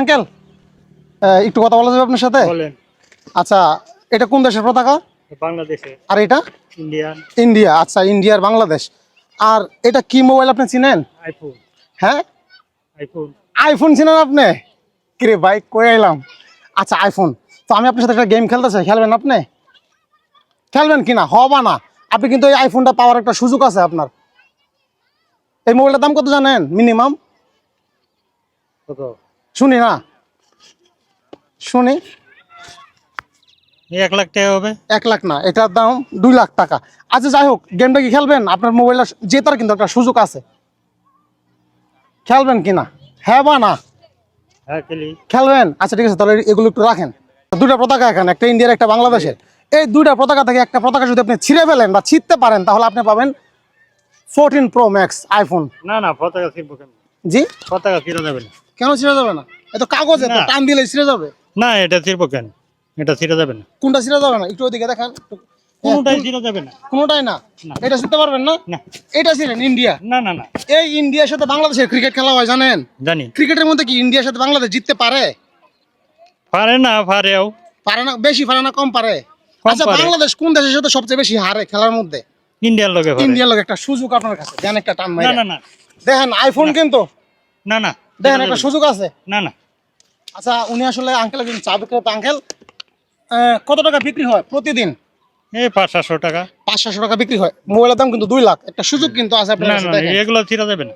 Uncle একটু কথা বলা যাবে আপনার সাথে? বলেন। আচ্ছা এটা কোন দেশের পতাকা? আর এটা? ইন্ডিয়ান। ইন্ডিয়া আচ্ছা ইন্ডিয়ার বাংলাদেশ। আর এটা কি মোবাইল আপনি চিনেন? আইফোন। হ্যাঁ? আইফোন। আইফোন চিনেন আপনি? কিরে ভাই কই এলাম আচ্ছা আইফোন। তো আমি আপনার সাথে একটা গেম খেলতে চাই খেলবেন আপনি? খেলবেন কিনা? হবা না। আপনি কিন্তু এই আইফোনটা পাওয়ার একটা সুযোগ আছে আপনার। এই মোবাইলটার দাম কত জানেন? মিনিমাম? কত? শুনি না। শুনি। এক লাখ টাকা হবে। এক লাখ না এটার দাম দুই লাখ টাকা। আচ্ছা যাই হোক গেমটা কি খেলবেন? আপনার মোবাইলটা জেতার কিন্তু একটা সুযোগ আছে। খেলবেন কিনা হ্যাঁ বা না? হ্যাঁ খেলবেন? আচ্ছা ঠিক আছে তাহলে এগুলো একটু রাখেন। দুটা পতাকা এখানে একটা ইন্ডিয়ার একটা বাংলাদেশের। এই দুইটা পতাকা থেকে একটা পতাকা যদি আপনি ছিঁড়ে ফেলেন বা ছিঁড়তে পারেন তাহলে আপনি পাবেন ফোরটিন প্রো ম্যাক্স আইফোন না না পতাকা ছিড়বো কেন? জি? পতাকা ছিঁড়া যাবে না। কেন ছিঁড়ে যাবে না? এত কাগজে তো না। টান দিলে ছিঁড়ে যাবে। না এটা ছিড়বো কেন? এটা ছিঁড়া যাবে না। কোনটা ছিঁড়ে যাবে না? একটু ওদিকে দেখান। কোনোটাই ছিঁড়া যাবে না। কোনোটাই না? না। এটা ছিঁড়তে পারবেন না? না। এটা ছিলেন ইন্ডিয়া। না না না। এই ইন্ডিয়ার সাথে বাংলাদেশের ক্রিকেট খেলা হয় জানেন? জানি। ক্রিকেটের মধ্যে কি ইন্ডিয়ার সাথে বাংলাদেশ জিততে পারে? পারে না পারেও। পারে না বেশি পারে না কম পারে? আচ্ছা বাংলাদেশ কোন দেশের সাথে সবচেয়ে বেশি হারে খেলার মধ্যে? ইন্ডিয়ার ইন্ডিয়ার একটা সুযোগ আপনার কাছে। দেন একটা টান না না না। দেখেন আইফোন কিন্তু। না না। দেখেন একটা সুযোগ আছে। না না। আচ্ছা উনি আসলে আঙ্কেল একজন চা বিক্রেতা আঙ্কেল কত টাকা বিক্রি হয় প্রতিদিন? এই পাঁচ সাতশো টাকা। পাঁচ সাতশো টাকা বিক্রি হয়। মোবাইলের দাম কিন্তু দুই লাখ। একটা সুযোগ কিন্তু আছে আপনার কাছে দেখেন। এগুলো ছিঁড়া যাবে না।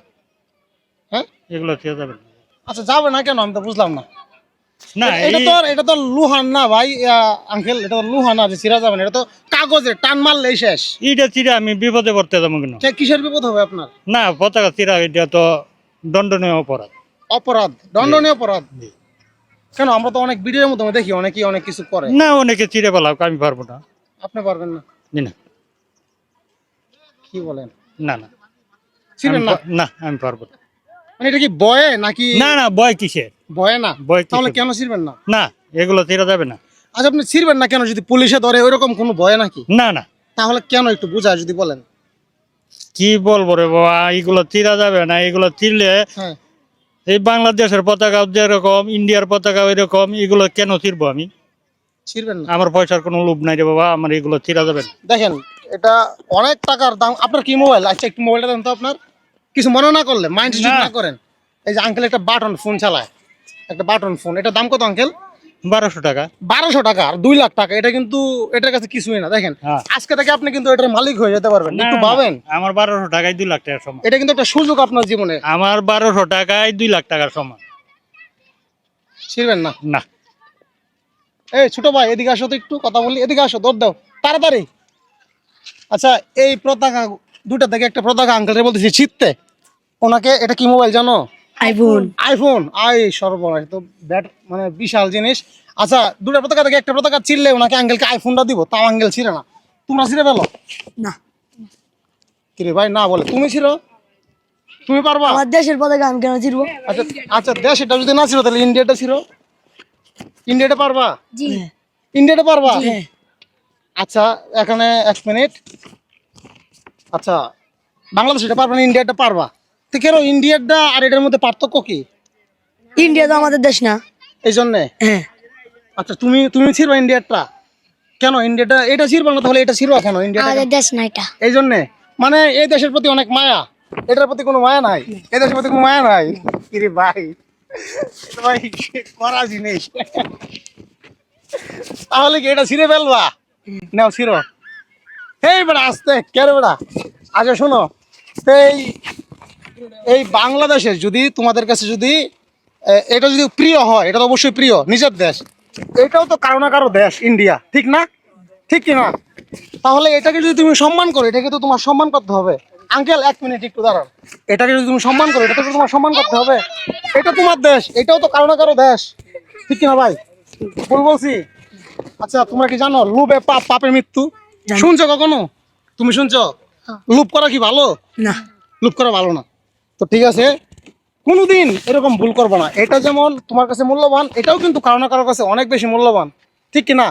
হ্যাঁ? এগুলো ছিঁড়া যাবে না। আচ্ছা যাবে না কেন? আমি তো বুঝলাম না। না এটা তো এটা তো না ভাই আঙ্কেল এটা তো লুহান না যে যাবে না। এটা তো কাগজের টান মারলেই শেষ। এইটা ছিঁড়ে আমি বিপদে পড়তে যাব কেন? কিসের বিপদ হবে আপনার? না পতাকা ছিঁড়া এটা তো দণ্ডনীয় অপরাধ। অপরাধ দণ্ডনীয় অপরাধ। কেন আমরা তো অনেক ভিডিওর মধ্যে দেখি অনেকেই অনেক কিছু করে। না অনেকে চিড়ে পেলাম আমি পারব না। আপনি পারবেন না? জি না। কি বলেন? না না। ছিলেন না? না আমি পারব না। মানে এটা কি বয়ে নাকি না না বয় কিসের? বয়ে না? বয় তাহলে কেন ছিড়বেন না? না এগুলো চিরা যাবে না। আচ্ছা আপনি ছিড়বেন না কেন? যদি পুলিশে ধরে ওইরকম কোনো ভয় নাকি? না না। তাহলে কেন একটু বুঝায় যদি বলেন? কি বলব রে বাবা এগুলো চিরা যাবে না এগুলো চিরলে এই বাংলাদেশের পতাকা যেরকম ইন্ডিয়ার পতাকা ওই রকম এগুলো কেন ছিড়ব আমি? ছিড়বেন না। আমার পয়সার কোনো লোভ নাই রে বাবা আমার এগুলো ছিড়া যাবেন না। দেখেন এটা অনেক টাকার দাম। আপনার কি মোবাইল আচ্ছা একটু মোবাইলটা দেন তো আপনার। কিছু মনে না করলে মাইন্ড না। না করেন। এই যে আঙ্কেল একটা বাটন ফোন চালায়। একটা বাটন ফোন এটা দাম কত আঙ্কেল বারোশো টাকা। বারোশো টাকা আর দুই লাখ টাকা এটা কিন্তু এটার কাছে কিছুই না। দেখেন হ্যাঁ। আজকে থেকে আপনি কিন্তু এটার মালিক হয়ে যেতে পারবেন। একটু ভাবেন। আমার বারোশো টাকায় দুই লাখ টাকার সমান। এটা কিন্তু একটা সুযোগ আপনার জীবনে। আমার বারোশো টাকায় দুই লাখ টাকার সমান। ছিড়বেন না? না। এই ছোট ভাই এদিকে আসো তো একটু কথা বলি। এদিকে আসো দৌড় দাও। তাড়াতাড়ি। আচ্ছা এই পতাকা দুটা থেকে একটা পতাকা আঙ্কেল বলতেছি ছিটতে ওনাকে এটা কি মোবাইল জানো? আইফোন। আইফোন। আই সর্বনাশ তো ব্যাট মানে বিশাল জিনিস। আচ্ছা দুটা পতাকা থেকে একটা পতাকা ছিড়লে ওনাকে আঙ্কেলকে আইফোনটা দিব তাও আঙ্কেল ছিঁড়ে না। তোমরা ছিঁড়ে ফেলো। না। কিরে ভাই না বলে। তুমি ছিড়ো? তুমি পারবা? আমার দেশের পতাকা আমি কেন চিরবো আচ্ছা আচ্ছা দেশ এটা যদি না ছিল তাহলে ইন্ডিয়াটা ছিল ইন্ডিয়াটা পারবা? জি। ইন্ডিয়াটা পারবা? আচ্ছা এখানে এক মিনিট। আচ্ছা বাংলাদেশ এটা পারবা না ইন্ডিয়াটা পারবা? তো কেন ইন্ডিয়াটা আর এটার মধ্যে পার্থক্য কি? ইন্ডিয়া তো আমাদের দেশ না। এই জন্যে হ্যাঁ। আচ্ছা তুমি তুমি ছিড়বা ইন্ডিয়াটা কেন ইন্ডিয়াটা এটা ছিড়বা না তাহলে এটা ছিড়বা কেন ইন্ডিয়াটা আমাদের দেশ না এটা। এই জন্যে মানে এই দেশের প্রতি অনেক মায়া। এটার প্রতি কোনো মায়া নাই? এই দেশের প্রতি কোনো মায়া নাই? কিরে ভাই। ভাই করা জিনিস তাহলে কি এটা ছিঁড়ে ফেলবা? নাও ছিঁড়ো। এই বেড়া আসতে কেন বেড়া? আচ্ছা শোনো। এই এই বাংলাদেশের যদি তোমাদের কাছে যদি এটা যদি প্রিয় হয় এটা তো অবশ্যই প্রিয় নিজের দেশ এটাও তো কারও না কারও দেশ ইন্ডিয়া ঠিক না? ঠিক কি না? তাহলে এটাকে যদি তুমি সম্মান করো এটাকে তো তোমার সম্মান করতে হবে। আঙ্কেল এক মিনিট একটু দাঁড়ান। এটাকে যদি তুমি সম্মান করো এটাকে তো তোমার সম্মান করতে হবে। এটা তোমার দেশ এটাও তো কারও না কারও দেশ। ঠিক কিনা ভাই? ভুল বলছি? আচ্ছা তোমরা কি জানো লুবে পাপ পাপের মৃত্যু? শুনছো কখনো? তুমি শুনছো? লুপ করা কি ভালো? না। লুপ করা ভালো না। তো ঠিক আছে কোনোদিন এরকম ভুল করব না। এটা যেমন তোমার কাছে মূল্যবান এটাও কিন্তু কারও না কারোর কাছে অনেক বেশি মূল্যবান। ঠিক না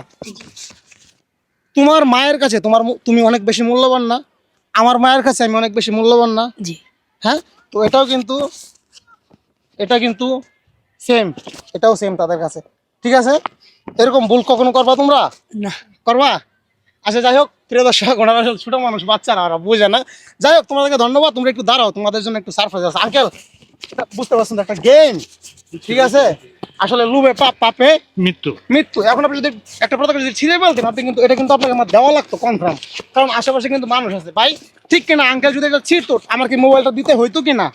তোমার মায়ের কাছে তোমার তুমি অনেক বেশি মূল্যবান না। আমার মায়ের কাছে আমি অনেক বেশি মূল্যবান না। জি। হ্যাঁ? তো এটাও কিন্তু এটা কিন্তু সেম এটাও সেম তাদের কাছে। ঠিক আছে? এরকম ভুল কখনো করবা তোমরা? না। করবা? আচ্ছা যাই হোক প্রিয় দর্শক ওনারা আসলে ছোট মানুষ বাচ্চারা ওরা বুঝে না। যাই হোক তোমাদেরকে ধন্যবাদ তোমরা একটু দাঁড়াও তোমাদের জন্য একটু সারপ্রাইজ আছে। আঙ্কেল বুঝতে পারছেন একটা গেম ঠিক আছে? আসলে লুবে পাপ পাপে মৃত্যু। মৃত্যু। এখন আপনি যদি একটা পতাকা যদি ছিঁড়ে ফেলতেন আপনি কিন্তু এটা কিন্তু আপনাকে আমার দেওয়া লাগতো কনফার্ম কারণ আশেপাশে কিন্তু মানুষ আছে। ভাই ঠিক কিনা? আঙ্কেল যদি এটা ছিঁড়তো আমার কি মোবাইলটা দিতে হইতো কিনা?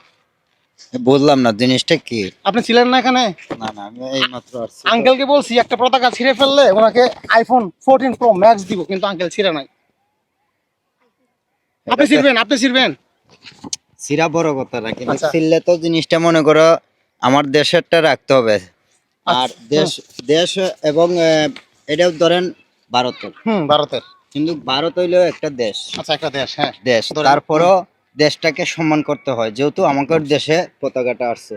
বুঝলাম না জিনিসটা কি? আপনি ছিলেন না এখানে? না না আমি এই মাত্র আসছি। আঙ্কেলকে বলছি একটা পতাকা ছিঁড়ে ফেললে ওনাকে আইফোন ফোরটিন প্রো ম্যাক্স দিব কিন্তু আঙ্কেল ছিঁড়ে নাই। আপনি ছিড়বেন আপনি ছিড়বেন। সিরা বড় কথা না কিন্তু আচ্ছা। ছিললে তো জিনিসটা মনে করো আমার দেশেরটা রাখতে হবে। আর আচ্ছা, দেশ দেশ এবং এটাও ধরেন ভারতের। হুম ভারতের। কিন্তু ভারত হইলেও একটা দেশ। আচ্ছা একটা দেশ হ্যাঁ। দেশ। তারপরও দেশটাকে সম্মান করতে হয় যেহেতু আমাদের দেশে পতাকাটা আসছে।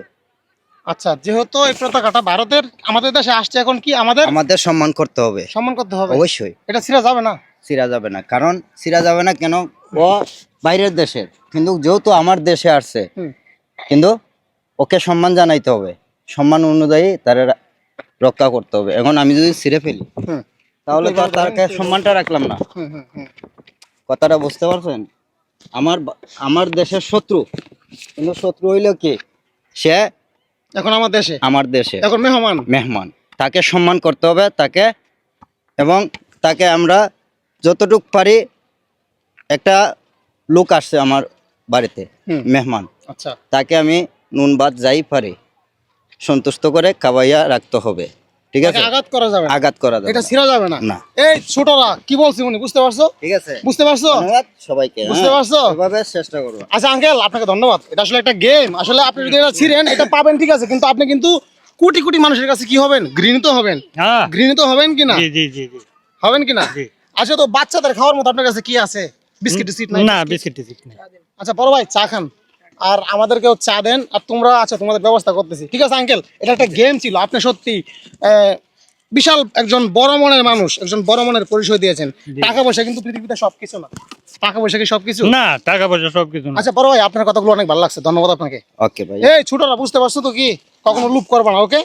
আচ্ছা যেহেতু এই পতাকাটা ভারতের আমাদের দেশে আসছে এখন কি আমাদের? আমাদের সম্মান করতে হবে। সম্মান করতে হবে? অবশ্যই। এটা ছিঁড়া যাবে না? সিরা যাবে না কারণ সিরা যাবে না কেন? ও বাইরের দেশের কিন্তু যেহেতু আমার দেশে আসছে কিন্তু ওকে সম্মান জানাইতে হবে। সম্মান অনুযায়ী তার রক্ষা করতে হবে। এখন আমি যদি ছিঁড়ে ফেলি তাহলে তো আর তাকে সম্মানটা রাখলাম না। কথাটা বুঝতে পারছেন? আমার বা- আমার দেশের শত্রু। কিন্তু শত্রু হইল কি? সে এখন আমার দেশে? আমার দেশে। এখন মেহমান? মেহমান। তাকে সম্মান করতে হবে তাকে এবং তাকে আমরা যতটুক পারি একটা লোক আসছে আমার বাড়িতে মেহমান। আচ্ছা। তাকে আমি নুন ভাত যাই পারি সন্তুষ্ট করে খাওয়াইয়া রাখতে হবে। ঠিক আছে? আঘাত করা যাবে আঘাত করা যাবে এটা। ছিঁড়া যাবে না। না। এই ছোটরা কি বলছি উনি বুঝতে পারছ? ঠিক আছে। বুঝতে পারছ? ধন্যবাদ সবাইকে বুঝতে হ্যাঁ? পারছ? এভাবে চেষ্টা করব। আচ্ছা আঙ্কেল আপনাকে ধন্যবাদ। এটা আসলে একটা গেম আসলে আপনি যদি এটা ছিঁড়েন এটা পাবেন ঠিক আছে কিন্তু আপনি কিন্তু কোটি কোটি মানুষের কাছে কি হবেন? ঘৃণিত হবেন। হ্যাঁ। ঘৃণিত হবেন কিনা জি জি জি জি। হবেন কিনা জি। আচ্ছা তো বাচ্চাদের খাওয়ার মতো আপনার কাছে কি আছে? বিস্কিট টিস্কিট না বিস্কিট টিস্কিট নেই। আচ্ছা বড় ভাই চা খান। আর আমাদেরকেও চা দেন আর তোমরা আচ্ছা তোমাদের ব্যবস্থা করতেছি। ঠিক আছে আঙ্কেল এটা একটা গেম ছিল আপনি সত্যি বিশাল একজন বড় মনের মানুষ একজন বড় মনের পরিচয় দিয়েছেন। টাকা পয়সা কিন্তু পৃথিবীতে সবকিছু না। টাকা পয়সা কি সবকিছু? না টাকা পয়সা সবকিছু না। আচ্ছা বড় ভাই আপনার কথাগুলো অনেক ভালো লাগছে ধন্যবাদ আপনাকে। ওকে ভাই এই ছোটরা বুঝতে পারছ তো কি? কখনো লুপ করবা না ওকে